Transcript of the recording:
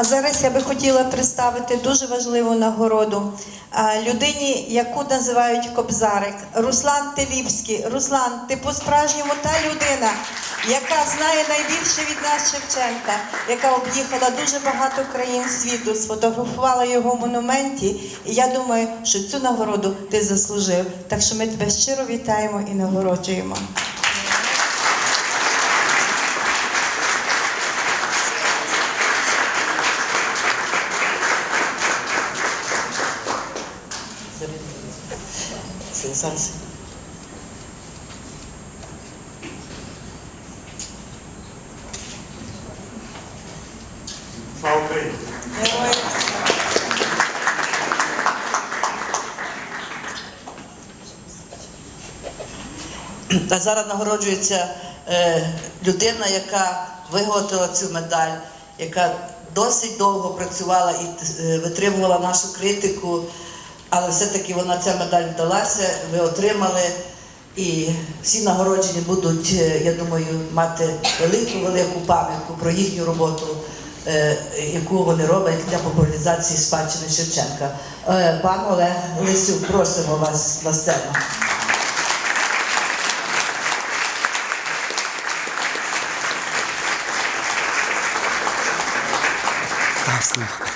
А зараз я би хотіла представити дуже важливу нагороду людині, яку називають Кобзарик. Руслан Теліпський. Руслан, ти по-справжньому та людина, яка знає найбільше від нас Шевченка, яка об'їхала дуже багато країн світу, сфотографувала його в монументі. І я думаю, що цю нагороду ти заслужив. Так що ми тебе щиро вітаємо і нагороджуємо. Зараз. Україні! А зараз нагороджується е, людина, яка виготовила цю медаль, яка досить довго працювала і е, витримувала нашу критику, але все-таки вона ця медаль вдалася, ви отримали. І всі нагороджені будуть, е, я думаю, мати велику велику пам'ятку про їхню роботу, е, яку вони роблять для популяризації спадщини Шевченка. Е, Пан Олег Лисюк, просимо вас на сцену. Так.